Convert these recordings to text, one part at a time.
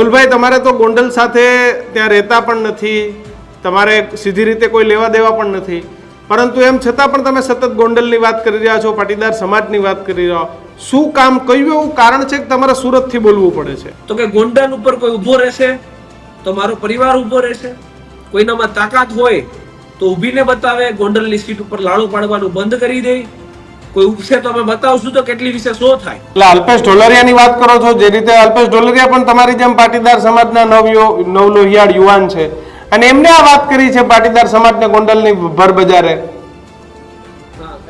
મેહુલભાઈ, તમારે તો ગોંડલ સાથે ત્યાં રહેતા પણ નથી. તમારે સીધી રીતે કોઈ લેવા દેવા પણ નથી. પરંતુ એમ છતાં પણ તમે સતત ગોંડલની વાત કરી રહ્યા છો, પાટીદાર સમાજની વાત કરી રહ્યા. શું કામ કયું એવું કારણ છે કે તમારે સુરતથી બોલવું પડે છે. તો કે ગોંડલ ઉપર કોઈ ઊભો રહેશે? તો મારો પરિવાર ઊભો રહેશે. કોઈનામાં તાકાત હોય તો ઊભીને બતાવે, ગોંડલની સીટ ઉપર લાડુ પાડવાનું બંધ કરી દે. કોઈ ઉપસે તો અમે બતાવશું તો કેટલી વિશે શો થાય. એટલે અલ્પેશ ઢોલરિયાની વાત કરો છો જે રીતે અલ્પેશ ઢોલરિયા પણ તમારી જેમ પાટીદાર સમાજના નવયો નવલોહિયાળ યુવાન છે. અને એમને આ વાત કરી છે પાટીદાર સમાજને ગોંડલની ભર બજારે.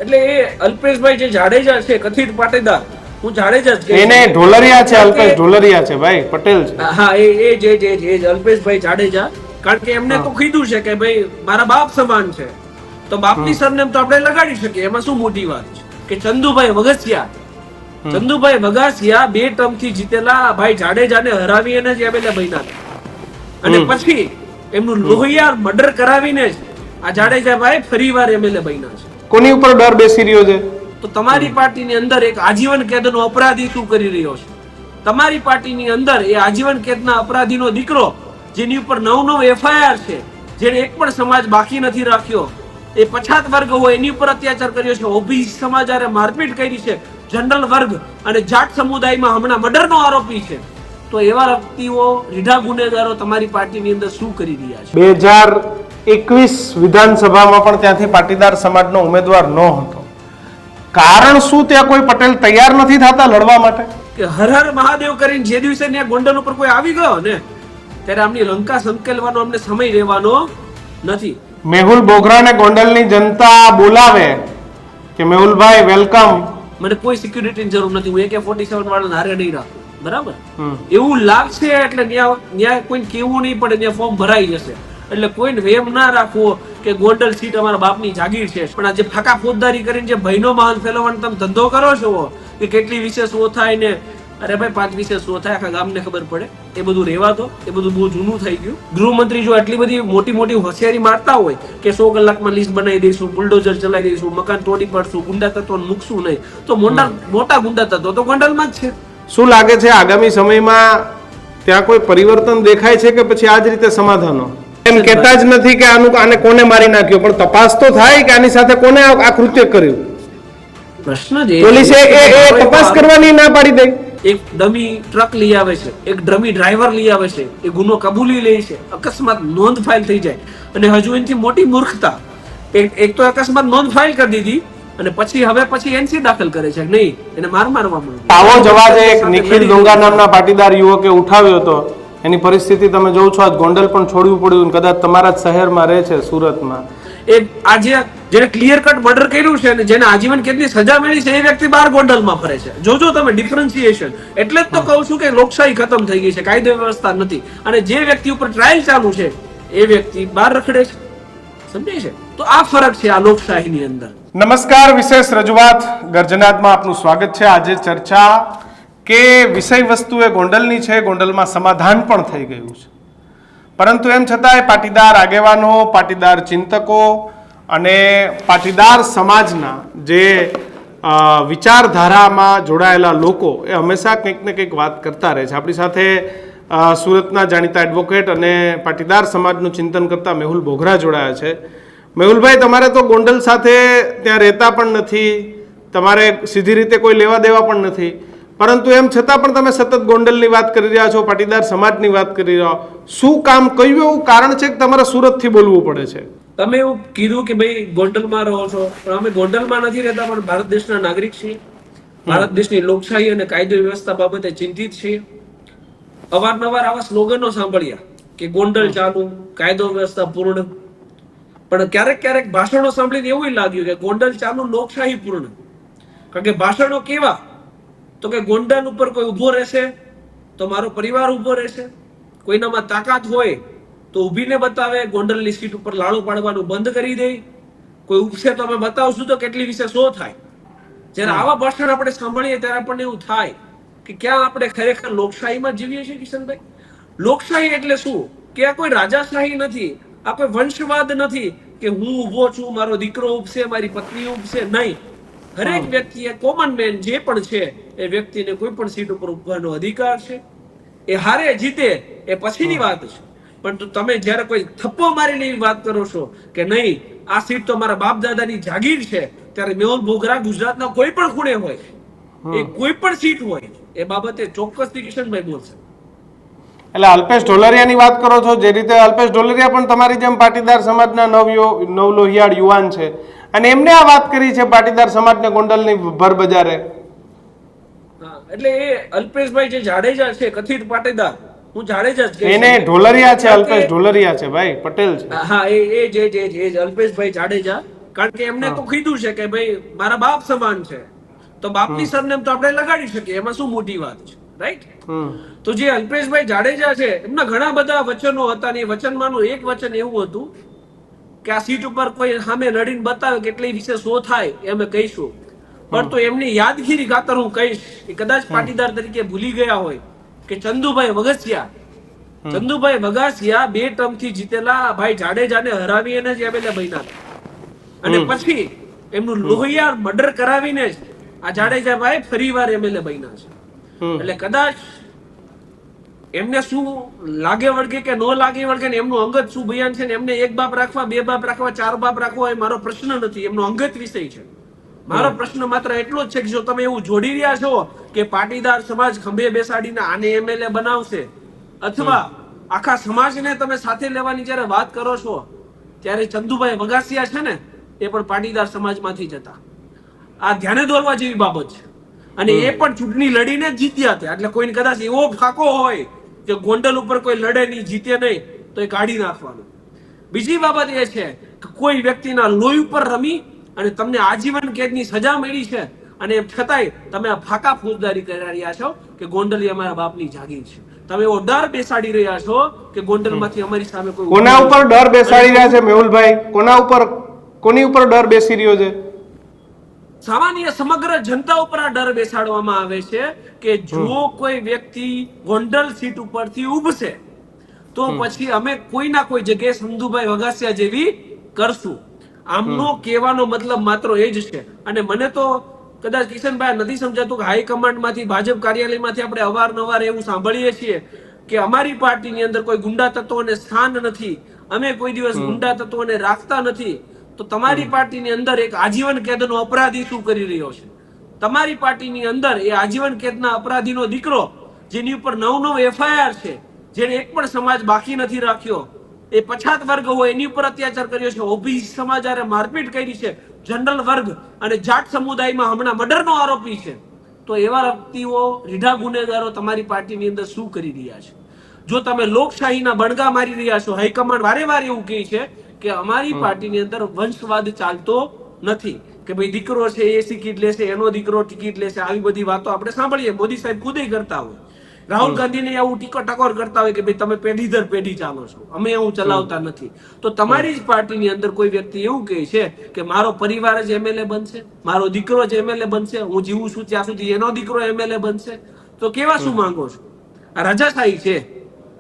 એટલે એ અલ્પેશભાઈ જે જાડેજા છે કથિત પાટીદાર હું જાડેજા જ એને ઢોલરિયા છે અલ્પેશ ઢોલરિયા છે ભાઈ પટેલ છે. હા એ એ જે જે જ અલ્પેશભાઈ જાડેજા. કારણ કે એમને તો કીધું છે કે ભાઈ મારા બાપ સમાન છે. તો બાપની સરનેમ તો આપણે લગાડી શકીએ એમાં શું મોટી વાત છે? કે ચંદુભાઈ વગસિયા. ચંદુભાઈ વગાસિયા બે ટર્મથી જીતેલા ભાઈ જાડેજાને હરાવી અને જ એમએલએ મહિના અને પછી એમનું લોહિયાર મર્ડર કરાવીને જ આ જાડેજાભાઈ ફરીવાર એમએલએ બન્યા છે. કોની ઉપર ડર બેસી રહ્યો છે? તો તમારી પાર્ટીની અંદર એક આજીવન કેદનો અપરાધી તું કરી રહ્યો છે. તમારી પાર્ટીની અંદર એ આજીવન કેદના અપરાધીનો દીકરો જેની ઉપર નવ નવ એફઆઈઆર છે જેને એક પણ સમાજ બાકી નથી રાખ્યો. એ પછાત વર્ગ હોય એની ઉપર અત્યાચાર કર્યો છે. ઓબીસી સમાજ મારપીટ કરી છે. જનરલ વર્ગ અને જાટ સમુદાયમાં હમણાં મર્ડરનો આરોપી છે. તો એવા વ્યક્તિઓ રીઢા ગુનેગારો તમારી પાર્ટીની અંદર શું કરી રહ્યા છે? બે હજાર એકવીસ વિધાનસભામાં પણ ત્યાંથી પાટીદાર સમાજનો ઉમેદવાર ન હતો. કારણ શું ત્યાં કોઈ પટેલ તૈયાર નથી થતા લડવા માટે? કે હર હર મહાદેવ કરીને જે દિવસે ત્યાં ગોંડલ ઉપર કોઈ આવી ગયો ને ત્યારે આમની લંકા સંકેલવાનો અમને સમય રહેવાનો નથી. મેહુલ બોગરાને ગોંડલની જનતા બોલાવે કે મેહુલભાઈ વેલકમ મને કોઈ સિક્યુરિટીની જરૂર નથી. હું એકે ફોર્ટી સેવન વાળા હારે નહીં રાખું. બરાબર? એવું લાગશે એટલે ત્યાં ત્યાં કોઈ કેવું નહીં પડે ત્યાં ફોર્મ ભરાઈ જશે. એટલે કોઈને વેમ ના રાખવો કે ગોંડલ સીટ અમારા બાપની જાગીર છે. પણ આ જે ફાકા ફોજદારી કરીને જે ભયનો માહોલ ફેલાવવાનો તમે ધંધો કરો છો કે કેટલી વિશેષ થાય ને અરે ભાઈ પાંચ વિશે શું થાય? આખા ગામને ખબર પડે. એ બધું રહેવા દો એ બધું બહુ જૂનું થઈ ગયું. ગૃહમંત્રી જો આટલી બધી મોટી મોટી હોશિયારી મારતા હોય કે સો કલાકમાં લિસ્ટ બનાવી દઈશું બુલડોઝર ચલાવી દઈશું મકાન તોડી પાડશું ગુંડા તત્વો મૂકશું નહીં તો મોટા મોટા ગુંડા તત્વો તો ગોંડલમાં જ છે. શું લાગે છે આગામી સમયમાં ત્યાં કોઈ પરિવર્તન દેખાય છે કે પછી આ જ રીતે સમાધાનો? એમ કહેતા જ નથી કે આનું આને કોને મારી નાખ્યો પણ તપાસ તો થાય કે આની સાથે કોને આ કૃત્ય કર્યું? પ્રશ્ન જે પોલીસે એ તપાસ કરવાની ના પાડી દઈ એક ડમી ટ્રક લઈ આવે છે એક ડમી ડ્રાઈવર લઈ આવે છે એ ગુનો કબૂલી લે છે. અકસ્માત નોંધ ફાઇલ થઈ જાય. અને હજુ એનાથી મોટી મૂર્ખતા. એક એક તો અકસ્માત નોંધ ફાઇલ કરી દીધી અને પછી હવે પછી એનસી દાખલ કરે છે. નહીં એને માર મારવા માંડ્યું આવો જવાજ એક નિખિલ ડોંગા નામના પાટીદાર યુવકે ઉઠાવ્યો હતો. એની પરિસ્થિતિ તમે જોઉં છો આજ ગોંડલ પણ છોડવું પડ્યું કદાચ તમારા જ શહેરમાં રહે છે સુરતમાં. એ આજે જેને ક્લિયર કટ મર્ડર કર્યું છે અને જેને આજીવન કેદની સજા મળી છે, એ વ્યક્તિ બાર ગોંડલમાં ફરે છે. જોજો તમે ડિફરન્સિએશન એટલે જ તો કહું છું કે લોકશાહી ખતમ થઈ ગઈ છે, કાયદો વ્યવસ્થા નથી. અને જે વ્યક્તિ ઉપર ટ્રાયલ ચાલુ છે, એ વ્યક્તિ બહાર રખડે છે. સમજાય છે? તો આ ફરક છે આ લોકશાહીની અંદર. નમસ્કાર, વિશેષ રજૂઆત ગર્જનાદમાં આપનું સ્વાગત છે. આજે ચર્ચા કે વિષય વસ્તુ એ ગોંડલની છે, ગોંડલમાં સમાધાન પણ થઈ ગયું છે. પરંતુ એમ છતાંય પાટીદાર આગેવાનો, પાટીદાર ચિંતકો અને પાટીદાર સમાજના જે વિચારધારામાં જોડાયેલા લોકો એ હંમેશા કંઈક ને કંઈક વાત કરતા રહે છે. આપણી સાથે સુરતના જાણીતા એડવોકેટ અને પાટીદાર સમાજનું ચિંતન કરતા મેહુલ બોઘરા જોડાયા છે. મેહુલભાઈ, તમારે તો ગોંડલ સાથે ત્યાં રહેતા પણ નથી. તમારે સીધી રીતે કોઈ લેવા દેવા પણ નથી. પરંતુ એમ છતાં પણ તમે સતત ગોંડલની વાત કરી રહ્યા છો, પાટીદાર સમાજની વાત કરી રહ્યા શું કામ, કયું એવું કારણ છે કે તમારે સુરતથી બોલવું પડે છે? તમે એવું કીધું કે ભાઈ ગોંડલમાં રહો છો. પણ અમે ગોંડલમાં નથી રહેતા પણ ભારત દેશના નાગરિક છીએ. ભારત દેશની લોકશાહી અને કાયદો વ્યવસ્થા બાબતે ચિંતિત છીએ. અવારનવાર આવા સ્લોગનો સાંભળ્યા કે ગોંડલ ચાલુ કાયદો વ્યવસ્થા પૂર્ણ. પણ ક્યારેક ક્યારેક ભાષણો સાંભળીને એવું લાગ્યું કે ગોંડલ ચાલુ લોકશાહી પૂર્ણ. કારણ કે ભાષણો કેવા? તો કે ગોંડલ ઉપર કોઈ ઊભો રહેશે તો મારો પરિવાર ઊભો રહેશે. કોઈનામાં તાકાત હોય તો ઊભીને બતાવે ગોંડલની સીટ ઉપર લાડુ પાડવાનું બંધ કરી દે. કોઈ ઉપસે તો અમે બતાવશું તો કેટલી વિશે શો થાય. જ્યારે આવા ભાષણ આપણે સાંભળીએ ત્યારે આપણને એવું થાય કે ક્યાં આપણે ખરેખર લોકશાહીમાં જીવીએ છીએ કિશનભાઈ? લોકશાહી એટલે શું? કે આ કોઈ રાજાશાહી નથી. આ કોઈ વંશવાદ નથી કે હું ઊભો છું મારો દીકરો ઉપસે મારી પત્ની ઉપસે નહીં. હરેક વ્યક્તિએ કોમન મેન જે પણ છે એ વ્યક્તિને કોઈ પણ સીટ ઉપર ઉભવાનો અધિકાર છે. એ હારે જીતે એ પછીની વાત છે. પણ તમે જ્યારે કોઈ થપ્પો મારીને એવી વાત કરો છો કે નહીં આ સીટ તો મારા બાપ દાદાની જાગીર છે ત્યારે મેહુલ બોગરા ગુજરાતના કોઈ પણ ખૂણે હોય એ કોઈ પણ સીટ હોય એ બાબતે ચોક્કસથી કિશનભાઈ બોલશે. એટલે અલ્પેશ ઢોલરિયાની વાત કરો છો જે રીતે અલ્પેશ ઢોલરિયા પણ તમારી જેમ પાટીદાર સમાજના નવયો નવલોહિયાળ યુવાન છે. અને એમને આ વાત કરી છે પાટીદાર સમાજને ગોંડલની ભર બજારે. એટલે એ અલ્પેશભાઈ જે જાડેજા છે કથિત પાટીદાર હું જાડેજા જ. એને ઢોલરિયા છે અલ્પેશ ઢોલરિયા છે ભાઈ પટેલ છે. હા એ એ જે જે જે અલ્પેશભાઈ જાડેજા. કારણ કે એમને તો કીધું છે કે ભાઈ મારા બાપ સમાન છે. તો બાપની સરનેમ તો આપણે લગાડી શકીએ એમાં શું મોટી વાત છે રાઈટ તો જે અલ્પેશભાઈ જાડેજા છે એમના ઘણા બધા વચનો હતા ને એ વચનમાંનું એક વચન એવું હતું કે આ સીટ ઉપર કોઈ સામે લડીને બતાવે કેટલી વિશે શો થાય એ અમે કહીશું. પણ તો એમની યાદગીરી ખાતર હું કહીશ એ કદાચ પાટીદાર તરીકે ભૂલી ગયા હોય કે ચંદુભાઈ વગસિયા. ચંદુભાઈ વગાસિયા બે ટર્મથી જીતેલા ભાઈ જાડેજાને હરાવી અને જ એમએલએ બન્યા અને પછી એમનું લોહિયાર મર્ડર કરાવીને જ આ જાડેજા ભાઈ ફરીવાર એમએલએ બન્યા છે. એટલે કદાચ એમને શું લાગે વળગે કે ન લાગે વળગે ને એમનું અંગત શું બયાન છે ને એમને એક બાપ રાખવા બે બાપ રાખવા ચાર બાપ રાખવા એ મારો પ્રશ્ન નથી. એમનો અંગત વિષય છે. મારો પ્રશ્ન માત્ર એટલો જ છે કે જો તમે એવું જોડી રહ્યા છો કે પાટીદાર સમાજ ખંભે બેસાડીને આને એમએલએ બનાવશે અથવા આખા સમાજને તમે સાથે લેવાની જ્યારે વાત કરો છો ત્યારે ચંદુભાઈ વગાસિયા છે ને એ પણ પાટીદાર સમાજમાંથી જ હતા. આ ધ્યાને દોરવા જેવી બાબત છે. અને એ પણ ચૂંટણી લડીને જ જીત્યા હતા. એટલે કોઈને કદાચ એવો ફાકો હોય કે ગોંડલ ઉપર કોઈ લડે નહીં જીતે નહીં તો એ કાઢી નાખવાનું. બીજી બાબત એ છે કે કોઈ વ્યક્તિના લોહી ઉપર રમી અને તમને આજીવન કેદની સજા મળી છે. અને એમ છતાંય તમે આ ફાકા ફોજદારી કરી રહ્યા છો કે ગોંડલ અમારા બાપની જાગી છે. તમે એવો ડર બેસાડી રહ્યા છો કે ગોંડલમાંથી અમારી સામે કોઈ કોના ઉપર ડર બેસાડી રહ્યા છે મેહુલભાઈ? કોના ઉપર કોની ઉપર ડર બેસી રહ્યો છે? સામાન્ય સમગ્ર જનતા ઉપર આ ડર બેસાડવામાં આવે છે કે જો કોઈ વ્યક્તિ ગોંડલ સીટ ઉપરથી ઉભશે તો પછી અમે કોઈ ના કોઈ જગ્યાએ સંધુભાઈ વગાસિયા જેવી કરશું. આમનો કહેવાનો મતલબ માત્ર એ જ છે. અને મને તો કદાચ કિશનભાઈ નથી સમજાતું કે હાઈકમાન્ડમાંથી ભાજપ કાર્યાલયમાંથી આપણે અવારનવાર એવું સાંભળીએ છીએ કે અમારી પાર્ટીની અંદર કોઈ ગુંડા તત્વોને સ્થાન નથી. અમે કોઈ દિવસ ગુંડા તત્વોને રાખતા નથી. તો તમારી પાર્ટીની અંદર એક આજીવન કેદનો અપરાધી શું કરી રહ્યો છે? તમારી પાર્ટીની અંદર એ આજીવન કેદના અપરાધીનો દીકરો જેની ઉપર નવ નવ એફઆઈઆર છે જેને એક પણ સમાજ બાકી નથી રાખ્યો એ પછાત વર્ગ હોય એની ઉપર અત્યાચાર કર્યો છે. ઓબીસી સમાજ મારપીટ કરી છે. જનરલ વર્ગ અને જાટ સમુદાયમાં હમણાં મર્ડરનો આરોપી છે. તો એવા વ્યક્તિઓ રીઢા ગુનેગારો તમારી પાર્ટીની અંદર શું કરી રહ્યા છે? જો તમે લોકશાહીના બણગા મારી રહ્યા છો હાઈકમાન્ડ વારે વારે એવું કહે છે કે અમારી પાર્ટીની અંદર વંશવાદ ચાલતો નથી. કે ભાઈ દીકરો છે એ ટિકિટ લેશે એનો દીકરો ટિકિટ લેશે આવી બધી વાતો આપણે સાંભળીએ. મોદી સાહેબ ખુદે કરતા હોય. રાહુલ ગાંધીને આવું ટીકો ટકોર કરતા હોય કે ભાઈ તમે પેઢી દર પેઢી ચાલો છો. અમે એવું ચલાવતા નથી. તો તમારી જ પાર્ટીની અંદર કોઈ વ્યક્તિ એવું કહે છે કે મારો પરિવાર જ એમએલએ બનશે મારો દીકરો જ એમએલએ બનશે હું જીવું છું ત્યાં સુધી એનો દીકરો એમએલએ બનશે? તો કેવા શું માંગો છો? આ રજાશાહી છે.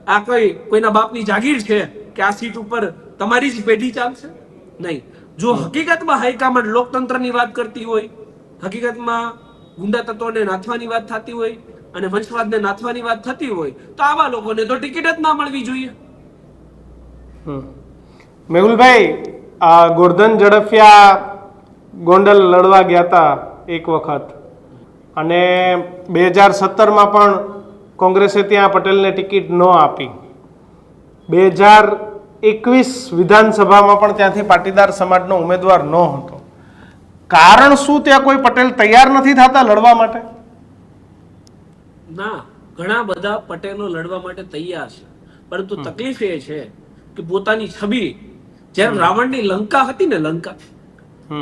આ કોઈ કોઈના બાપની જાગીર છે કે આ સીટ ઉપર તમારી જ પેઢી ચાલશે? નહીં. જો હકીકતમાં હાઈકમાન્ડ લોકતંત્રની વાત કરતી હોય હકીકતમાં ગુંડા તત્વોને નાથવાની વાત થતી હોય અને વંશવાદને નાથવાની વાત થતી હોય, તો આવા લોકોને તો ટિકિટ જ ના મળવી જોઈએ. મેહુલભાઈ, આ ગોરધન ઝડફિયા ગોંડલ લડવા ગયા હતા એક વખત. અને બે હજાર સત્તરમાં પણ કોંગ્રેસે ત્યાં પટેલને ટિકિટ ન આપી. બે હજાર એકવીસ વિધાનસભામાં પણ ત્યાંથી પાટીદાર સમાજનો ઉમેદવાર ન હતો. કારણ શું ત્યાં કોઈ પટેલ તૈયાર નથી થતા લડવા માટે? ના ઘણા બધા પટેલો લડવા માટે તૈયાર છે. પરંતુ તકલીફ એ છે કે પોતાની છબી જ્યારે રાવણની લંકા હતી ને લંકા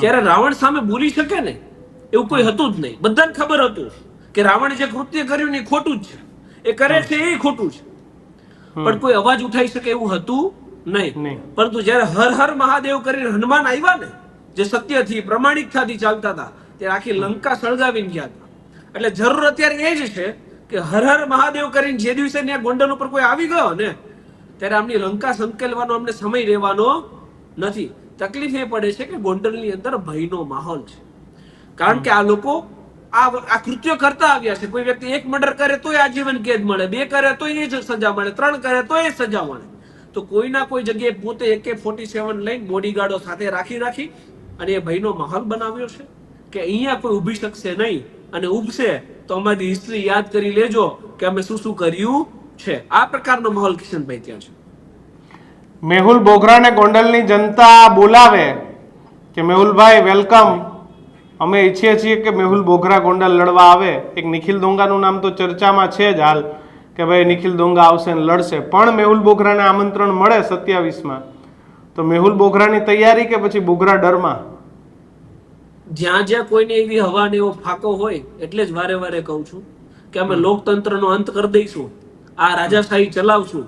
ત્યારે રાવણ સામે બોલી શકે ને એવું કોઈ હતું જ નહીં. બધાને ખબર હતું કે રાવણે જે કૃત્ય કર્યું ને એ ખોટું જ છે. એ કરે છે એ ખોટું છે. પણ કોઈ અવાજ ઉઠાઈ શકે એવું હતું નહીં. નહીં. પરંતુ જ્યારે હર હર મહાદેવ કરીને હનુમાન આવ્યા ને જે સત્યથી પ્રમાણિકતાથી ચાલતા હતા ત્યારે આખી લંકા સળગાવીને ગયા હતા. એટલે જરૂર અત્યારે એ જ છે કે હર હર મહાદેવ કરીને જે દિવસે ત્યાં ગોંડલ ઉપર કોઈ આવી ગયો ને, ત્યારે આમની લંકા સંકેલવાનો અમને સમય રહેવાનો નથી. તકલીફ એ પડે છે કે ગોંડલની અંદર ભયનો માહોલ છે. કારણ કે આ લોકો આ આ કૃત્યો કરતા આવ્યા છે. કોઈ વ્યક્તિ એક મર્ડર કરે તોય આજીવન કેદ મળે, બે કરે તોય એ જ સજા મળે, ત્રણ કરે તો એ સજા મળે. તો કોઈના કોઈ જગ્યાએ પોતે એકે ફોર્ટી સેવન લઈને બોડીગાર્ડો સાથે રાખી રાખી અને એ ભયનો માહોલ બનાવ્યો છે કે અહીંયા કોઈ ઊભી શકશે નહીં અને ઊભશે તો અમારી હિસ્ટ્રી યાદ કરી લેજો કે અમે શું શું કર્યું છે. આ પ્રકારનો માહોલ કિશનભાઈ ત્યાં છે. મેહુલ બોગરાને ગોંડલની જનતા બોલાવે કે, મેહુલભાઈ, વેલકમ. અમે ઈચ્છીએ છીએ કે મેહુલ બોગરા ગોંડલ લડવા આવે. એક નિખિલ દોંગાનું નામ તો ચર્ચામાં છે જ હાલ કે, ભાઈ, નિખિલ દોંગા આવશે ને લડશે. પણ મેહુલ બોગરાને આમંત્રણ મળે સત્યાવીસમાં. તો મેહુલ બોગરાની તૈયારી કે પછી બોગરા ડરમાં? જ્યાં જ્યાં કોઈને એવી હવાને એવો ફાકો હોય એટલે જ વારે વારે કહું છું કે અમે લોકતંત્રનો અંત કરી દઈશું. આ રાજાશાહી ચલાવશું.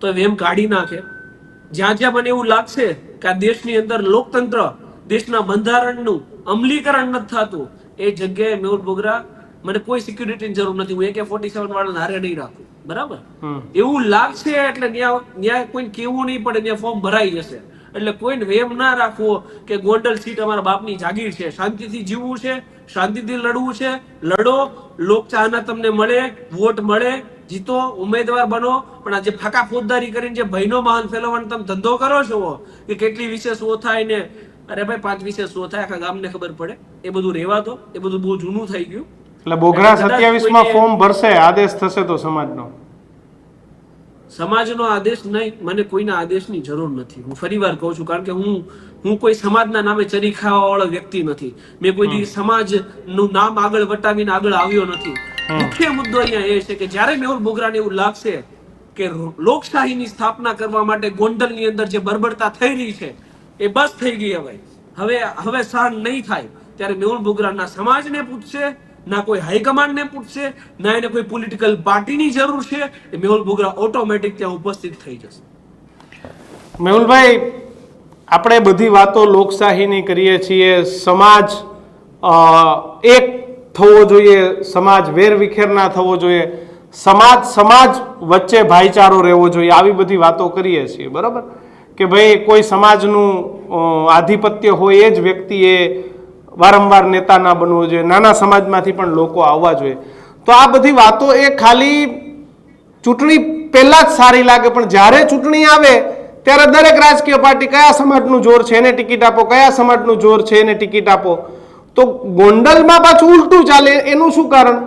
તો એમ કાઢી નાખે. જ્યાં જ્યાં મને એવું લાગશે કે આ દેશની અંદર લોકતંત્ર દેશના બંધારણનું અમલીકરણ નથી થતું એ જગ્યાએ મેહુલ બોગરા મને કોઈ સિક્યુરિટીની જરૂર નથી. હું એકે ફોર્ટી સેવન વાળાને હારે નહીં રાખું. બરાબર? એવું લાગશે એટલે ન્યાય ન્યાય કોઈને કેવું નહીં પડે ત્યાં ફોર્મ ભરાઈ જશે. એટલે કોઈને વેમ ના રાખવો કે ગોંડલ સીટ અમારા બાપની જાગીર છે. શાંતિથી જીવવું છે શાંતિથી લડવું છે. લડો લોકચાહના તમને મળે વોટ મળે જીતો ઉમેદવાર બનો. પણ આ જે ફાકા ફોજદારી કરીને જે ભયનો માહોલ ફેલાવવાનો તમે ધંધો કરો છો કે કેટલી વિશે શું થાય ને? અરે ભાઈ પાંચ વિશે શું થાય આખા ગામને ખબર પડે. એ બધું રહેવા દો. એ બધું બહુ જૂનું થઈ ગયું. એટલે બોગરા સત્યાવીસમાં ફોર્મ ભરશે આદેશ થશે તો સમાજનો. સમાજનો આદેશ નહીં મને કોઈના આદેશની જરૂર નથી. હું ફરીવાર કહું છું કારણ કે હું હું કોઈ સમાજના નામે ચરી ખાવાવાળો વ્યક્તિ નથી. મેં કોઈ સમાજનું નામ આગળ વટાવીને આગળ આવ્યો નથી. મુખ્ય મુદ્દો અહીંયા એ છે કે જ્યારે મેહુલ બોગરાને એવું લાગશે કે લોકશાહીની સ્થાપના કરવા માટે ગોંડલની અંદર જે બરબરતા થઈ રહી છે એ બસ થઈ ગઈ હવે. હવે હવે સહન નહીં થાય. ત્યારે મેહુલ બોગરાના સમાજને પૂછશે ના કોઈ હાઈકમાન્ડને પૂછશે, ના એને કોઈ પોલિટિકલ પાર્ટીની જરૂર છે, એ મેહુલ બોગરા ઓટોમેટિક ત્યાં ઉપસ્થિત થઈ જશે. મેહુલભાઈ, આપણે બધી વાતો લોકશાહીની કરીએ છીએ, સમાજ એક થવો જોઈએ, સમાજ વેરવિખેર ના થવો જોઈએ, સમાજ સમાજ વચ્ચે ભાઈચારો રહેવો જોઈએ, આવી બધી વાતો કરીએ છીએ, બરાબર? કે ભાઈ, કોઈ સમાજનું આધિપત્ય હોય એ જ વ્યક્તિએ વારંવાર નેતા ના બનવો જોઈએ નાના સમાજમાંથી પણ લોકો આવવા જોઈએ. તો આ બધી વાતો એ ખાલી ચૂંટણી પહેલાં જ સારી લાગે પણ જ્યારે ચૂંટણી આવે ત્યારે દરેક રાજકીય પાર્ટી કયા સમાજનું જોર છે એને ટિકિટ આપો કયા સમાજનું જોર છે એને ટિકિટ આપો. તો ગોંડલમાં પાછું ઉલટું ચાલે એનું શું કારણ?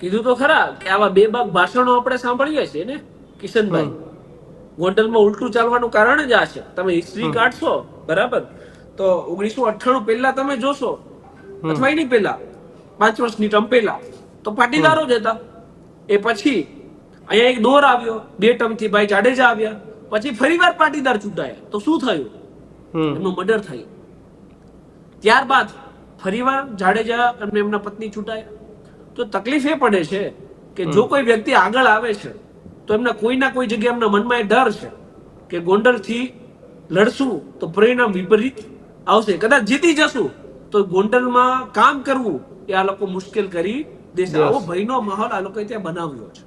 કીધું તો ખરા કે આવા બે બાગ ભાષણો આપણે સાંભળીએ છીએ ને કિશનભાઈ. ગોંડલમાં ઉલટું ચાલવાનું કારણ જ આ છે. તમે હિસ્ટ્રી કાઢશો બરાબર? તો ઓગણીસો અઠ્ઠાણું પહેલા તમે જોશો અથવા એની પહેલા પાંચ વર્ષની ટર્મ પહેલા તો પાટીદારો જ હતા. એ પછી અહીંયા એક દોર આવ્યો બે ટર્મથી ભાઈ જાડેજા આવ્યા પછી ફરીવાર પાટીદાર ચૂંટાયા. તો શું થયું? એમનું મર્ડર થયું. ત્યારબાદ ફરીવાર જાડેજા અને એમના પત્ની છૂટાયા તો તકલીફ એ પડે છે કે જો કોઈ વ્યક્તિ આગળ આવે છે તો એમના કોઈના કોઈ જગ્યાએ એમના મનમાં એ ડર છે કે ગોંડલથી લડશું તો પરિણામ વિપરીત આવશે. કદાચ જીતી જશું તો ગોંડલમાં કામ કરવું એ આ લોકો મુશ્કેલ કરી દેશે. આવો ભયનો માહોલ આ લોકોએ ત્યાં બનાવ્યો છે.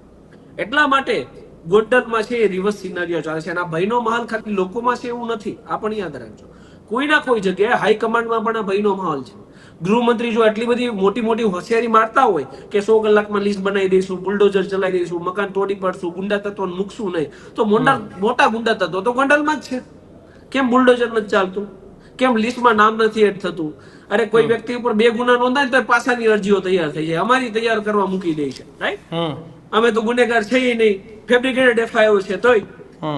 એટલા માટે ગોંડલમાં છે એ રિવર્સ સિનારીઓ ચાલે છે. અને આ ભયનો માહોલ ખાલી લોકોમાં છે એવું નથી. આ પણ યાદ રાખજો. કોઈના કોઈ જગ્યાએ હાઈકમાન્ડમાં પણ આ ભયનો માહોલ છે. ગૃહમંત્રી જો આટલી બધી મોટી મોટી હોશિયારી મારતા હોય કે સો કલાકમાં લિસ્ટ બનાવી દઈશું બુલડોઝર ચલાવી દઈશું મકાન તોડી પડશું ગુંડા તત્વોને મૂકશું નહીં તો મોટા મોટા ગુંડા તત્વો તો ગોંડલમાં જ છે. કેમ બુલડોઝર નથી ચાલતું? કેમ લિસ્ટમાં નામ નથી એડ થતું? અરે કોઈ વ્યક્તિ ઉપર બે ગુના નોંધાય તો પાછાની અરજીઓ તૈયાર થઈ જાય. અમારી તૈયાર કરવા મૂકી દે છે રાઈટ અમે તો ગુનેગાર છે નહીં. ફેબ્રિકેટેડ એફઆઈઆર છે તોય.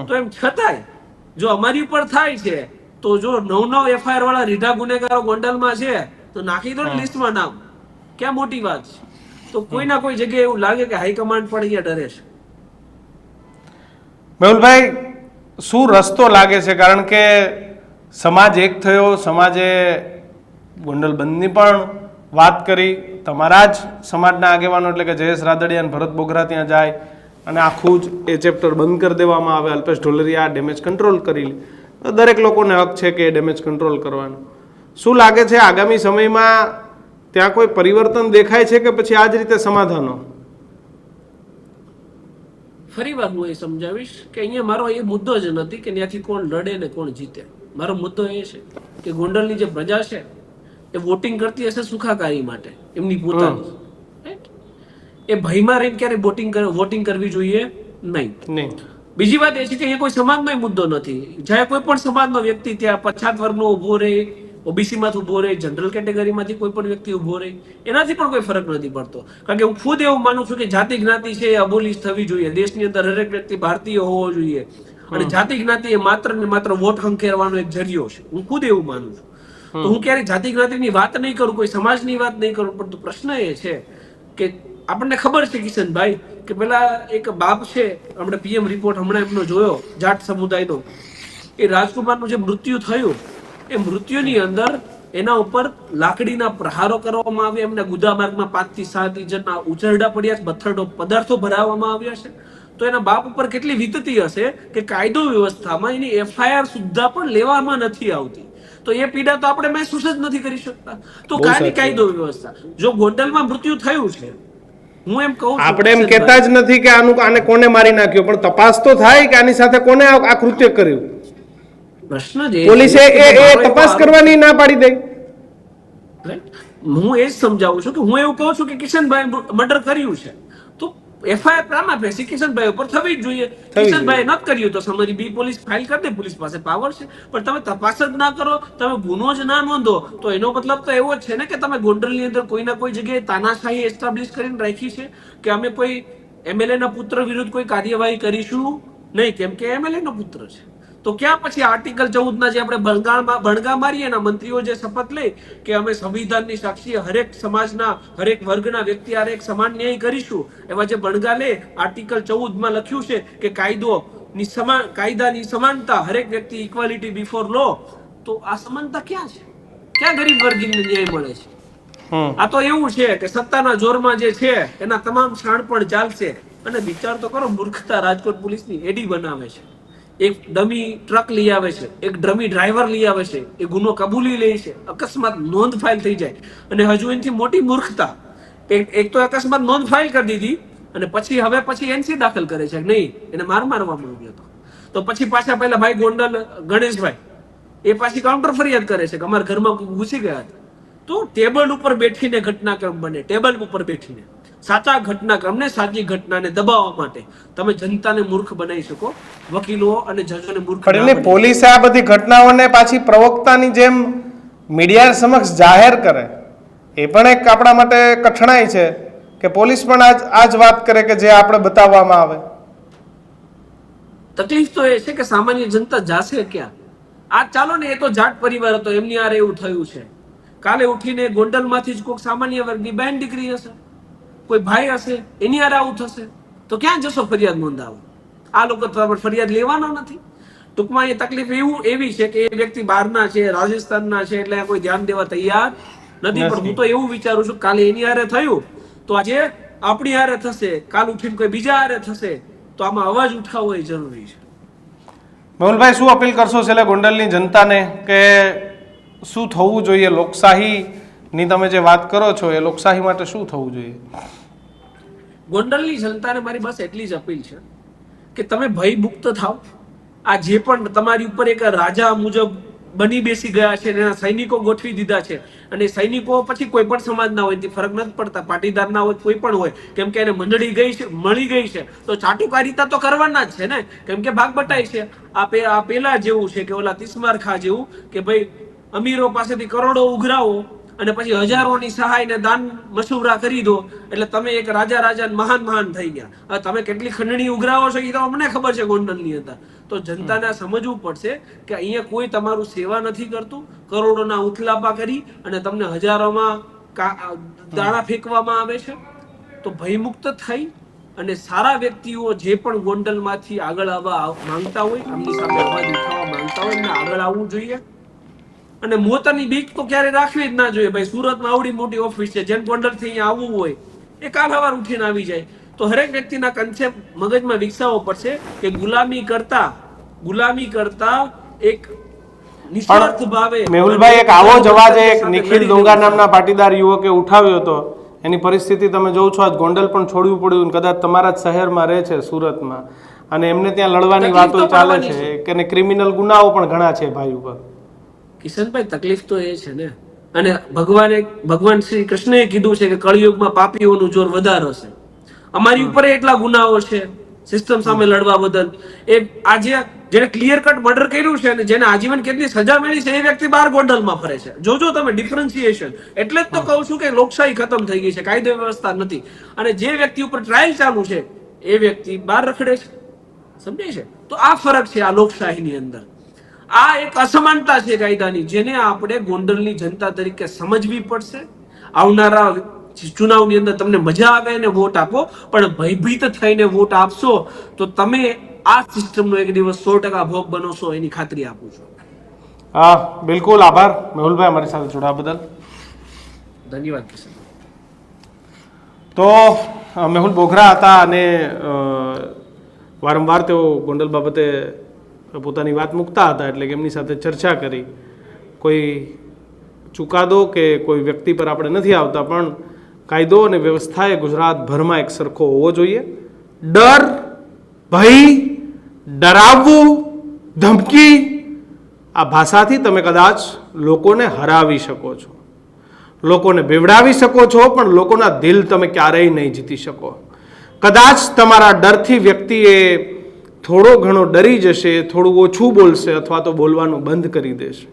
તો એમ છતાંય જો અમારી ઉપર થાય છે તો જો નવ નવ એફઆઈઆર વાળા રીઢા ગુનેગારો ગોંડલમાં છે તો નાખી દો ને લિસ્ટમાં નામ. ક્યાં મોટી વાત છે? તો કોઈના કોઈ જગ્યાએ એવું લાગે કે હાઈકમાન્ડ પણ અહીંયા ડરે છે. મેહુલભાઈ શું રસ્તો લાગે છે? કારણ કે સમાજ એક થયો, સમાજે ગોંડલબંધની પણ વાત કરી. તમારા જ સમાજના આગેવાનો એટલે કે જયેશ રાદડિયા ભરત બોગરા ત્યાં જાય અને આખું જ એ ચેપ્ટર બંધ કરી દેવામાં આવે. અલ્પેશ ઢોલરિયા ડેમેજ કંટ્રોલ કરી લે. દરેક લોકોને હક છે કે ડેમેજ કંટ્રોલ કરવાનો. શું લાગે છે આગામી સમયમાં ત્યાં કોઈ પરિવર્તન દેખાય છે કે પછી આ જ રીતે સમાધાનો? ફરી વાર હું એ સમજાવીશ કે અહીંયા મારો એ મુદ્દો જ નથી કે ત્યાંથી કોણ લડે ને કોણ જીતે. મારો મુદ્દો એ છે કે ગોંડલની જે પ્રજા છે એ વોટિંગ કરતી હશે સુખાકારી માટે એમની પોતાની. એ ભયમાં રહીને ક્યારે વોટિંગ વોટિંગ કરવી જોઈએ નહીં. બીજી વાત એ છે કે એ કોઈ સમાજનો મુદ્દો નથી. જ્યારે કોઈ પણ સમાજનો વ્યક્તિ ત્યાં પછાત વર્ગનો ઊભો રહે ઓબીસી માંથી ઊભો રહે જનરલ કેટેગરીમાંથી કોઈ પણ વ્યક્તિ ઊભો રહે એનાથી પણ કોઈ ફરક નથી પડતો. કારણ કે હું ખુદ એવું માનું છું કે જાતિ જ્ઞાતિ છે એ અબોલિશ થવી જોઈએ. દેશની અંદર હરેક વ્યક્તિ ભારતીય હોવો જોઈએ. અને જાતિ જ્ઞાતિ એ માત્ર ને માત્ર વોટ હંકેરવાનો એક જરિયો છે. હું ખુદ એવું માનું છું. તો હું ક્યારેય જાતિ જ્ઞાતિની વાત નહીં કરું કોઈ સમાજની વાત નહીં કરું પરંતુ પ્રશ્ન એ છે કે આપણને ખબર છે કિશનભાઈ કે પેલા એક બાપ છે આપણે પીએમ રિપોર્ટ હમણાં એમનો જોયો જાટ સમુદાયનો. એ રાજકુમારનું જે મૃત્યુ થયું એ મૃત્યુની અંદર એના ઉપર લાકડીના પ્રહારો કરવામાં આવ્યા એમના ગુદા પાંચથી પાંચથી સાત ઇંચના ઉછરડા પડ્યા છે પથ્થરનો પદાર્થો ભરાવવામાં આવ્યા છે. તો એના બાપ ઉપર કેટલી વિતતી હશે કે કાયદો વ્યવસ્થામાં એની એફઆઈઆર સુદ્ધા પણ લેવામાં નથી આવતી? તો એ પીડા તો આપણે મહેસૂસ જ નથી કરી શકતા. તો કાની કાયદો વ્યવસ્થા? જો ગોંડલમાં મૃત્યુ થયું છે હું એમ કહું આપણે એમ કહેતા જ નથી કે આનું આને કોને મારી નાખ્યો પણ તપાસ તો થાય કે આની સાથે કોને આ કૃત્ય કર્યું? પ્રશ્ન જે પોલીસે એ એ તપાસ કરવાની ના પાડી દે? હું એ જ સમજાવું છું કે હું એવું કહું છું કે કિશનભાઈ મર્ડર કર્યું છે. એફઆઈઆર પ્રામા પેસી કિશનભાઈ ઉપર થવી જ જોઈએ. કિશનભાઈ નથી કર્યું તો સમરી બી પોલીસ ફાઇલ કરી દે પોલીસ પાસે પાવર છે. પણ તમે તપાસ જ ના કરો તમે ગુનો જ ના નોંધો તો એનો મતલબ તો એવો જ છે ને કે તમે ગોંડલની અંદર કોઈ ના કોઈ જગ્યાએ તાનાશાહી એસ્ટાબ્લિશ કરીને રાખી છે કે અમે કોઈ એમએલએ ના પુત્ર વિરુદ્ધ કોઈ કાર્યવાહી કરીશું? નહીં કેમ કે એમએલએ નો પુત્ર છે. તો ક્યાં પછી આર્ટિકલ ચૌદ ના જે આપણે બંગાળમાં બણગા મારીએ ના મંત્રીઓ જે શપથ લે કે અમે સંવિધાનની સાક્ષી હરેક સમાજના હરેક વર્ગના વ્યક્તિ હરેક સમાન ન્યાય કરીશું. એવા જે બણગા લે આર્ટિકલ ચૌદમાં લખ્યું છે કે કાયદો ની સમાન કાયદાની સમાનતા હરેક વ્યક્તિ ઇક્વાલિટી બિફોર લો તો આ સમાનતા ક્યાં છે? ક્યાં ગરીબ વર્ગીને ન્યાય મળે છે? આ તો એવું છે કે સત્તાના જોરમાં જે છે એના તમામ શાણપણ ચાલશે. અને વિચાર તો કરો મૂર્ખતા રાજકોટ પોલીસની એડી બનાવે છે. એક ડમી ટ્રક લઈ આવે છે, એક ડમી ડ્રાઈવર લઈ આવે છે, એ ગુનો કબૂલી લે છે. અકસ્માત નોંધ ફાઇલ થઈ જાય. અને હજુ એનાથી મોટી મૂર્ખતા. એક તો અકસ્માત નોંધ ફાઇલ કરી દીધી અને પછી હવે પછી એનસી દાખલ કરે છે નહીં? એને માર મારવામાં આવ્યો હતો. તો પછી પાછા પહેલા ભાઈ ગોંડલ, ગણેશભાઈ, એ પાછી કાઉન્ટર ફરિયાદ કરે છે કે અમારા ઘરમાં ઘૂસી ગયા હતા. તો ટેબલ ઉપર બેઠીને ઘટનાક્રમ બને, ટેબલ ઉપર બેઠીને. સાચા ઘટનાક્રમને સાચી ઘટનાને દબાવવા માટે તમે જનતાને મૂર્ખ બનાવી શકો વકીલો અને જજોને મૂર્ખ એટલે પોલીસે આ બધી ઘટનાઓને પાછી પ્રવક્તાની જેમ મીડિયા સમક્ષ જાહેર કરે. એ પણ એક આપણા માટે કઠણાઈ છે કે પોલીસ પણ આજ આ જ વાત કરે કે જે આપણે બતાવવામાં આવે. તકલીફ તો એ છે કે સામાન્ય જનતા જાશે ક્યાં? આ ચાલો ને એ તો જાટ પરિવાર હતો એમની આરે એવું થયું છે. કાલે ઉઠીને ગોંડલમાંથી જ કોઈક સામાન્ય વર્ગની બહેન દીકરી હશે. કોઈ ભાઈ હશે એની હારે આવું થશે તો ક્યાં જશો ફરિયાદ નોંધાવો આ લોકો તમારે ફરિયાદ લેવાના નથી. ટૂંકમાં એ તકલીફ એવું એવી છે કે એ વ્યક્તિ બહારના છે રાજસ્થાનના છે એટલે કોઈ ધ્યાન દેવા તૈયાર નથી. પણ હું તો એવું વિચારું છું કાલે એની હારે થયું તો આજે આપણી હારે થશે કાલ ઉઠીને કોઈ બીજા હારે થશે તો આમાં અવાજ ઉઠાવવો એ જરૂરી છે. મેહુલભાઈ શું અપીલ કરશો છેલ્લે ગોંડલની જનતાને કે શું થવું જોઈએ? લોકશાહીની તમે જે વાત કરો છો, એ લોકશાહી માટે શું થવું જોઈએ? ગોંડલની જનતાને મારી બસ એટલી જ અપીલ છે કે તમે ભયમુક્ત થાવ આ જે પણ તમારી ઉપર એક રાજા મુજબ બની બેસી ગયા છે એના સૈનિકો ગોઠવી દીધા છે અને સૈનિકો પછી કોઈ પણ સમાજના હોય ફરક નથી પડતા. પાટીદારના હોય, કોઈ પણ હોય, કેમ કે એને મંડળી ગઈ છે, મળી ગઈ છે. તો ચાટુકારિતા તો કરવાના જ છે ને? કેમ કે ભાગ બટાય છે. આ પેલા જેવું છે કે ઓલા તિસ્માર ખા જેવું કે ભાઈ અમીરો પાસેથી કરોડો ઉઘરાવો અને પછી હજારોની સહાય ને દાન મસૂરા કરી દો. એટલે તમે એક રાજા રાજા મહાન મહાન થઈ ગયા. તમે કેટલી ખંડણી ઉઘરાવો છો એ તો અમને ખબર છે ગોંડલની અંદર. તો જનતાને સમજવું પડશે કે અહીંયા કોઈ તમારું સેવા નથી કરતું. કરોડોના ઉથલાપા કરી અને તમને હજારોમાં દાણા ફેંકવામાં આવે છે. તો ભયમુક્ત થઈ અને સારા વ્યક્તિઓ જે પણ ગોંડલમાંથી આગળ આવવા માંગતા હોય એમની સામે અવાજ ઉઠાવવા માંગતા હોય, એમને આગળ આવવું જોઈએ. અને મોતાની બીક તો ક્યારે રાખવી જ ના જોઈએ. ભાઈ સુરતમાં આવડી મોટી ઓફિસ છે. જેમ ગોંડલથી અહીંયા આવવું હોય એ કાલ સવાર ઉઠીને આવી જાય. તો હરેક વ્યક્તિના કન્સેપ્ટ મગજમાં વિકસાવવો પડશે કે ગુલામી કરતા ગુલામી કરતા એક મેહુલભાઈ એક આવો જવાજ એક નિખિલ ડોંગા નામના પાટીદાર યુવકે ઉઠાવ્યો હતો. એની પરિસ્થિતિ તમે જોઉં છો આજ ગોંડલ પણ છોડવું પડ્યું કદાચ તમારા જ શહેરમાં રહે છે સુરતમાં. અને એમને ત્યાં લડવાની વાતો ચાલે છે કે ક્રિમિનલ ગુનાઓ પણ ઘણા છે ભાઈ ઉપર. કિશનભાઈ તકલીફ તો એ છે ને. અને ભગવાને ભગવાન શ્રી કૃષ્ણએ કીધું છે કે કળિયુગમાં પાપીઓનું જોર વધારો હશે. અમારી ઉપર એટલા ગુનાઓ છે સિસ્ટમ સામે લડવા બદલ. એ આજે જેને ક્લિયર કટ મર્ડર કર્યું છે અને જેને આજીવન કેટલી સજા મળી છે એ વ્યક્તિ બાર ગોંડલમાં ફરે છે. જોજો તમે ડિફરન્સિએશન એટલે જ તો કહું છું કે લોકશાહી ખતમ થઈ ગઈ છે કાયદો વ્યવસ્થા નથી. અને જે વ્યક્તિ ઉપર ટ્રાયલ ચાલુ છે એ વ્યક્તિ બહાર રખડે છે. સમજે છે? તો આ ફરક છે આ લોકશાહીની અંદર. આ એક અસમાનતા છે કાયદાની જેને આપણે ગોંડલની જનતા તરીકે સમજવી પડશે. આવનારા ચુનાવની અંદર તમને મજા આવે અને વોટ આપો પણ ભયભીત થઈને વોટ આપશો તો તમે આ સિસ્ટમનો એક દિવસ સો ટકા ભોગ બનોશો એની ખાતરી આપું છું. હા બિલકુલ આભાર. મેહુલભાઈ અમારી સાથે જોડાવા બદલ. ધન્યવાદ કિશન. તો મેહુલ બોઘરા હતા અને વારંવાર તેઓ ગોંડલ બાબતે પોતાની વાત મૂકતા હતા એટલે કે એમની સાથે ચર્ચા કરી. કોઈ ચુકાદો કે કોઈ વ્યક્તિ પર આપણે નથી આવતા, પણ કાયદો અને વ્યવસ્થા એ ગુજરાતભરમાં એક સરખો હોવો જોઈએ. ડર, ભય, ડરાવવું, ધમકી, આ ભાષાથી તમે કદાચ લોકોને હરાવી શકો છો. લોકોને બેવડાવી શકો છો, પણ લોકોના દિલ તમે ક્યારેય નહીં જીતી શકો. કદાચ તમારા ડરથી વ્યક્તિ એ થોડો ઘણો ડરી જશે, થોડું ઓછું બોલશે અથવા તો બોલવાનું બંધ કરી દેશે.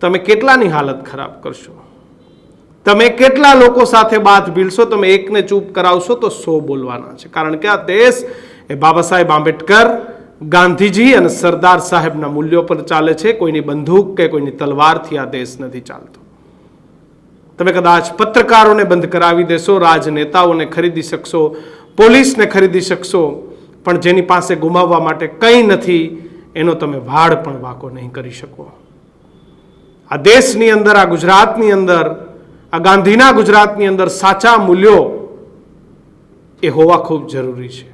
તમે કેટલાની હાલત ખરાબ કરશો? તમે કેટલા લોકો સાથે બાથ ભીલશો? તમે એકને ચૂપ કરાવશો તો સો બોલવાના છે. કારણ કે આ દેશ એ બાબા સાહેબ આંબેડકર, ગાંધીજી અને સરદાર સાહેબના મૂલ્યો પર ચાલે છે. કોઈની બંદૂક કે કોઈની તલવારથી આ દેશ નથી ચાલતો. તમે કદાચ પત્રકારોને બંધ કરાવી દેશો, રાજનેતાઓને ખરીદી શકશો, પોલીસને ખરીદી શકશો પણ જેની પાસે ગુમાવવા માટે કંઈ નથી, એનો તમે વાડ પણ વાકો નહીં કરી શકો. આ દેશની અંદર, આ ગુજરાતની અંદર, આ ગાંધીના ગુજરાતની અંદર સાચા મૂલ્યો એ હોવા ખૂબ જરૂરી છે.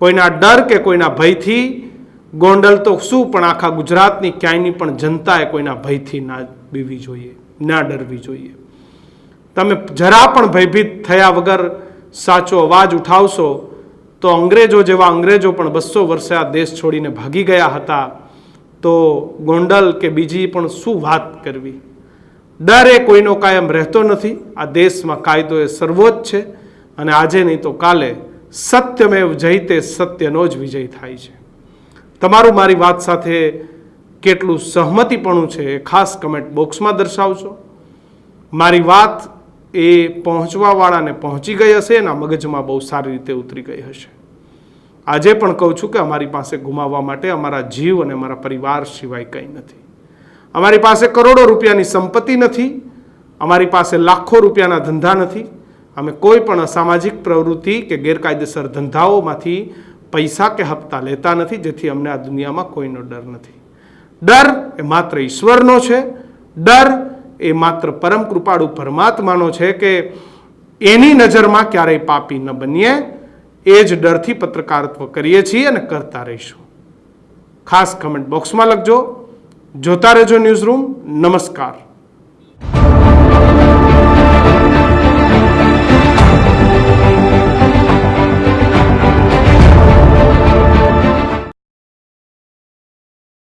કોઈના ડર કે કોઈના ભયથી ગોંડલ તો શું, પણ આખા ગુજરાતની ક્યાંયની પણ જનતાએ કોઈના ભયથી ના બીવી જોઈએ, ના ડરવી જોઈએ. તમે જરા પણ ભયભીત થયા વગર સાચો અવાજ ઉઠાવશો તો અંગ્રેજો જેવા અંગ્રેજો પણ બસો વર્ષે આ દેશ છોડીને ભાગી ગયા હતા. તો ગોંડલ કે બીજી પણ શું વાત કરવી? ડર એ કોઈનો કાયમ રહેતો નથી. આ દેશમાં કાયદો એ સર્વોચ્ચ છે અને આજે નહીં તો કાલે સત્યમેવ જયતે સત્યનો જ વિજય થાય છે. તમારું મારી વાત સાથે કેટલું સહમતિપણું છે એ ખાસ કમેન્ટ બોક્સમાં દર્શાવજો. મારી વાત એ પહોંચવાવાળાને પહોંચી ગઈ હશે એના મગજમાં બહુ સારી રીતે ઉતરી ગઈ હશે. આજે પણ કહું છું કે અમારી પાસે ગુમાવવા માટે અમારા જીવ અને અમારા પરિવાર સિવાય કંઈ નથી. અમારી પાસે કરોડો રૂપિયાની સંપત્તિ નથી, અમારી પાસે લાખો રૂપિયાના ધંધા નથી. અમે કોઈ પણ અસામાજિક પ્રવૃત્તિ કે ગેરકાયદેસર ધંધાઓમાંથી પૈસા કે હપ્તા લેતા નથી, જેથી અમને આ દુનિયામાં કોઈનો ડર નથી. ડર એ માત્ર ઈશ્વરનો છે. ડર એ માત્ર પરમ કૃપાળુ પરમાત્માનો છે કે એની નજરમાં ક્યારેય પાપી ન બનીએ. એ જ ડરથી પત્રકારત્વ કરીએ છીએ અને કરતા રહીશું. ખાસ કમેન્ટ બોક્સમાં લખજો. જોતા રહેજો ન્યૂઝ રૂમ નમસ્કાર.